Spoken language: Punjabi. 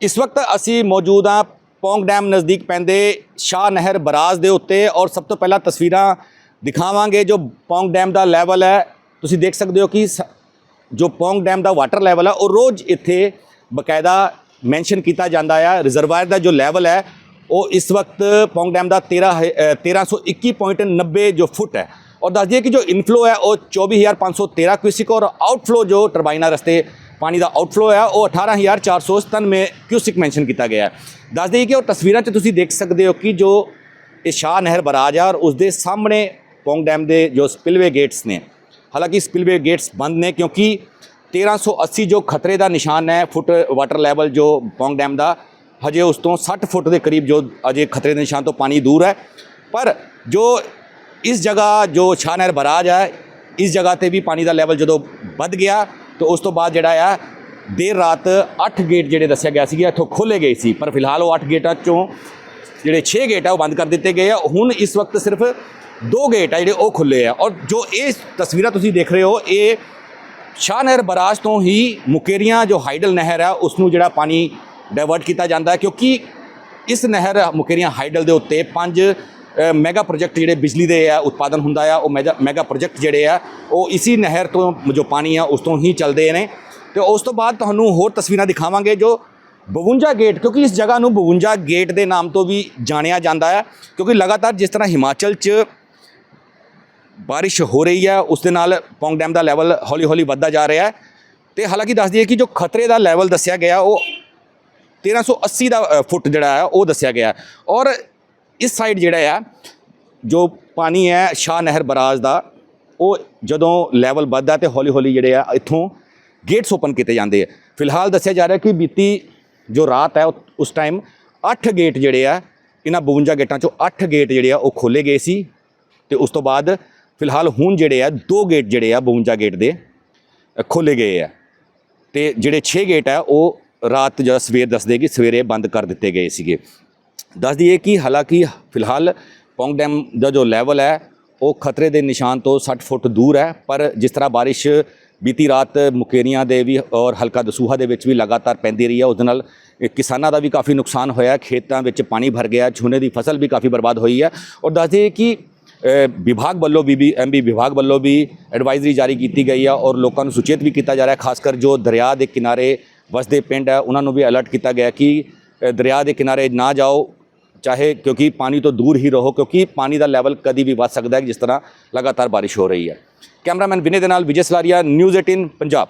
ਇਸ ਵਕਤ ਅਸੀਂ ਮੌਜੂਦ ਹਾਂ ਪੌਂਗ ਡੈਮ ਨਜ਼ਦੀਕ ਪੈਂਦੇ ਸ਼ਾਹ ਨਹਿਰ ਬਰਾਜ ਦੇ ਉੱਤੇ ਔਰ ਸਭ ਤੋਂ ਪਹਿਲਾਂ ਤਸਵੀਰਾਂ ਦਿਖਾਵਾਂਗੇ ਜੋ ਪੌਂਗ ਡੈਮ ਦਾ ਲੈਵਲ ਹੈ। ਤੁਸੀਂ ਦੇਖ ਸਕਦੇ ਹੋ ਕਿ ਸ- ਜੋ ਪੌਂਗ ਡੈਮ ਦਾ ਵਾਟਰ ਲੈਵਲ ਹੈ ਉਹ ਰੋਜ਼ ਇੱਥੇ ਬਕਾਇਦਾ ਮੈਂਸ਼ਨ ਕੀਤਾ ਜਾਂਦਾ ਹੈ ਰਿਜ਼ਰਵਾਇਰ ਦਾ ਜੋ ਲੈਵਲ ਹੈ ਉਹ ਇਸ ਵਕਤ ਪੌਂਗ ਡੈਮ ਦਾ 13 ਹੈ- ਅ, 1321.90 ਜੋ ਫੁੱਟ ਹੈ। ਔਰ ਦੱਸ ਦਈਏ ਕਿ ਜੋ ਇਨਫਲੋ ਹੈ ਉਹ 24513 ਕਿਊਸਿਕ ਔਰ ਆਊਟਫਲੋ ਜੋ ਟਰਬਾਈਨਾਂ ਰਸਤੇ ਪਾਣੀ ਦਾ ਆਊਟਫਲੋ ਹੈ ਉਹ 18497 ਕਿਊਸਿਕ ਮੈਂਸ਼ਨ ਕੀਤਾ ਗਿਆ ਹੈ। ਦੱਸ ਦਈਏ ਕਿ ਉਹ ਤਸਵੀਰਾਂ 'ਚ ਤੁਸੀਂ ਦੇਖ ਸਕਦੇ ਹੋ ਕਿ ਜੋ ਇਹ ਸ਼ਾਹ ਨਹਿਰ ਬਰਾਜ ਹੈ ਔਰ ਉਸ ਦੇ ਸਾਹਮਣੇ ਪੌਂਗ ਡੈਮ ਦੇ ਜੋ ਸਪਿਲਵੇ ਗੇਟਸ ਨੇ। ਹਾਲਾਂਕਿ ਸਪਿਲਵੇ ਗੇਟਸ ਬੰਦ ਨੇ ਕਿਉਂਕਿ 1380 ਜੋ ਖਤਰੇ ਦਾ ਨਿਸ਼ਾਨ ਹੈ, ਫੁੱਟ ਵਾਟਰ ਲੈਵਲ ਜੋ ਪੌਂਗ ਡੈਮ ਦਾ, ਹਜੇ ਉਸ ਤੋਂ 60 ਫੁੱਟ ਦੇ ਕਰੀਬ ਜੋ ਅਜੇ ਖਤਰੇ ਦੇ ਨਿਸ਼ਾਨ ਤੋਂ ਪਾਣੀ ਦੂਰ ਹੈ। ਪਰ ਜੋ ਇਸ ਜਗ੍ਹਾ ਜੋ ਸ਼ਾਹ ਨਹਿਰ ਬਰਾਜ ਹੈ, ਇਸ ਜਗ੍ਹਾ ਤੇ ਵੀ ਪਾਣੀ ਦਾ ਲੈਵਲ ਜਦੋਂ ਵੱਧ ਗਿਆ ਤੇ ਉਸ ਤੋਂ ਬਾਅਦ ਜਿਹੜਾ ਆ, ਦੇਰ ਰਾਤ 8 ਗੇਟ ਜਿਹੜੇ ਦੱਸਿਆ ਗਿਆ ਸੀ ਇੱਥੋਂ ਖੋਲੇ ਗਏ ਸੀ। ਪਰ ਫਿਲਹਾਲ ਉਹ 8 ਗੇਟਾਂ ਚੋਂ ਜਿਹੜੇ 6 ਗੇਟ ਆ, ਉਹ ਬੰਦ ਕਰ ਦਿੱਤੇ ਗਏ ਆ। ਹੁਣ ਇਸ ਵਕਤ ਸਿਰਫ ਦੋ ਗੇਟ ਆ ਜਿਹੜੇ ਉਹ ਖੁੱਲੇ ਆ। ਔਰ ਜੋ ਇਹ ਤਸਵੀਰਾਂ ਤੁਸੀਂ ਦੇਖ ਰਹੇ ਹੋ, ਇਹ ਸ਼ਾਹ ਨਹਿਰ ਬਰਾਜ ਤੋਂ ਹੀ ਮੁਕੇਰੀਆਂ, ਜੋ ਹਾਈਡਲ ਨਹਿਰ ਹੈ ਉਸ ਨੂੰ ਜਿਹੜਾ ਪਾਣੀ ਡਾਇਵਰਟ ਕੀਤਾ ਜਾਂਦਾ ਕਿਉਂਕਿ ਇਸ ਨਹਿਰ ਮੁਕੇਰੀਆਂ ਹਾਈਡਲ ਦੇ ਉੱਤੇ ਪੰਜ ਮੈਗਾ ਪ੍ਰੋਜੈਕਟ ਜਿਹੜੇ ਬਿਜਲੀ ਦੇ ਆ, ਉਤਪਾਦਨ ਹੁੰਦਾ ਆ, ਉਹ ਮੈਗਾ ਮੈਗਾ ਪ੍ਰੋਜੈਕਟ ਜਿਹੜੇ ਆ, ਉਹ ਇਸੀ ਨਹਿਰ ਤੋਂ ਜੋ ਪਾਣੀ ਆ, ਉਸ ਤੋਂ ਹੀ ਚੱਲਦੇ ਨੇ। ਤੇ ਉਸ ਤੋਂ ਬਾਅਦ ਤੁਹਾਨੂੰ ਹੋਰ ਤਸਵੀਰਾਂ ਦਿਖਾਵਾਂਗੇ ਜੋ 52 ਗੇਟ, ਕਿਉਂਕਿ ਇਸ ਜਗ੍ਹਾ ਨੂੰ 52 ਗੇਟ ਦੇ ਨਾਮ ਤੋਂ ਵੀ ਜਾਣਿਆ ਜਾਂਦਾ ਹੈ ਕਿਉਂਕਿ ਲਗਾਤਾਰ ਜਿਸ ਤਰ੍ਹਾਂ ਹਿਮਾਚਲ 'ਚ ਬਾਰਿਸ਼ ਹੋ ਰਹੀ ਹੈ ਉਸ ਦੇ ਨਾਲ ਪੌਂਗ ਡੈਮ ਦਾ ਲੈਵਲ ਹੌਲੀ ਹੌਲੀ ਵੱਧਦਾ ਜਾ ਰਿਹਾ ਹੈ। ਤੇ ਹਾਲਾਂਕਿ ਦੱਸ ਦਈਏ ਕਿ ਜੋ ਖਤਰੇ ਦਾ ਲੈਵਲ ਦੱਸਿਆ ਗਿਆ, ਉਹ 1380 ਦਾ ਫੁੱਟ ਜਿਹੜਾ ਹੈ ਉਹ ਦੱਸਿਆ ਗਿਆ। ਔਰ ਇਸ ਸਾਈਡ ਜਿਹੜਾ ਆ, ਜੋ ਪਾਣੀ ਹੈ ਸ਼ਾਹ ਨਹਿਰ ਬਰਾਜ ਦਾ, ਉਹ ਜਦੋਂ ਲੈਵਲ ਵੱਧਦਾ ਤੇ ਹੌਲੀ ਹੌਲੀ ਜਿਹੜੇ ਆ, ਇੱਥੋਂ ਗੇਟਸ ਓਪਨ ਕੀਤੇ ਜਾਂਦੇ ਆ। ਫਿਲਹਾਲ ਦੱਸਿਆ ਜਾ ਰਿਹਾ ਕਿ ਬੀਤੀ ਜੋ ਰਾਤ ਹੈ, ਉਹ- ਉਸ ਟਾਈਮ 8 ਗੇਟ ਜਿਹੜੇ ਆ, ਇਹਨਾਂ 52 ਗੇਟਾਂ ਚੋਂ 8 ਗੇਟ ਜਿਹੜੇ ਆ, ਉਹ ਖੋਲੇ ਗਏ ਸੀ ਤੇ ਉਸ ਤੋਂ ਬਾਅਦ ਫਿਲਹਾਲ ਹੁਣ ਜਿਹੜੇ ਆ, ਦੋ ਗੇਟ ਜਿਹੜੇ ਆ 52 ਗੇਟ ਦੇ ਖੋਲੇ ਗਏ ਆ। ਤੇ ਜਿਹੜੇ 6 ਗੇਟ ਆ, ਉਹ ਰਾਤ ਜਿਹੜਾ ਸਵੇਰ ਦੱਸਦੇ ਕਿ ਸਵੇਰੇ ਬੰਦ ਕਰ ਦਿੱਤੇ ਗਏ ਸੀਗੇ। ਦੱਸ ਦਈਏ ਕਿ ਹਾਲਾਂਕਿ ਫਿਲਹਾਲ ਪੌਂਗ ਡੈਮ ਦਾ ਜੋ ਲੈਵਲ ਹੈ, ਉਹ ਖਤਰੇ ਦੇ ਨਿਸ਼ਾਨ ਤੋਂ 60 ਫੁੱਟ ਦੂਰ ਹੈ, ਪਰ ਜਿਸ ਤਰ੍ਹਾਂ ਬਾਰਿਸ਼ ਬੀਤੀ ਰਾਤ ਮੁਕੇਰੀਆਂ ਦੇ ਵੀ ਔਰ ਹਲਕਾ ਦਸੂਹਾ ਦੇ ਵਿੱਚ ਵੀ ਲਗਾਤਾਰ ਪੈਂਦੀ ਰਹੀ ਹੈ, ਉਸ ਦੇ ਨਾਲ ਕਿਸਾਨਾਂ ਦਾ ਵੀ ਕਾਫੀ ਨੁਕਸਾਨ ਹੋਇਆ ਖੇਤਾਂ ਵਿੱਚ ਪਾਣੀ ਭਰ ਗਿਆ ਝੋਨੇ ਦੀ ਫਸਲ ਵੀ ਕਾਫੀ ਬਰਬਾਦ ਹੋਈ ਹੈ ਔਰ ਦੱਸ ਦਈਏ ਕਿ ਵਿਭਾਗ ਵੱਲੋਂ ਵੀ ਵੀ ਐਮਬੀ ਵਿਭਾਗ ਵੱਲੋਂ ਵੀ ਐਡਵਾਈਜ਼ਰੀ ਜਾਰੀ ਕੀਤੀ ਗਈ ਹੈ ਔਰ ਲੋਕਾਂ ਨੂੰ ਸੁਚੇਤ ਵੀ ਕੀਤਾ ਜਾ ਰਿਹਾ ਹੈ, ਖਾਸ ਕਰ ਜੋ ਦਰਿਆ ਦੇ ਕਿਨਾਰੇ ਵਸਦੇ ਪਿੰਡ ਹੈ, ਉਹਨਾਂ ਨੂੰ ਵੀ ਅਲਰਟ ਕੀਤਾ ਗਿਆ ਕਿ ਦਰਿਆ ਦੇ ਕਿਨਾਰੇ ਨਾ ਜਾਓ ਚਾਹੇ ਕਿਉਂਕਿ ਪਾਣੀ ਤੋਂ ਦੂਰ ਹੀ ਰਹੋ, ਕਿਉਂਕਿ ਪਾਣੀ ਦਾ ਲੈਵਲ ਕਦੀ ਵੀ ਵੱਧ ਸਕਦਾ ਹੈ ਜਿਸ ਤਰ੍ਹਾਂ ਲਗਾਤਾਰ ਬਾਰਿਸ਼ ਹੋ ਰਹੀ ਹੈ। ਕੈਮਰਾਮੈਨ ਵਿਨੇ ਦੇ ਨਾਲ ਵਿਜੇ ਸਲਾਰੀਆ ਨਿਊਜ਼ 18 ਪੰਜਾਬ।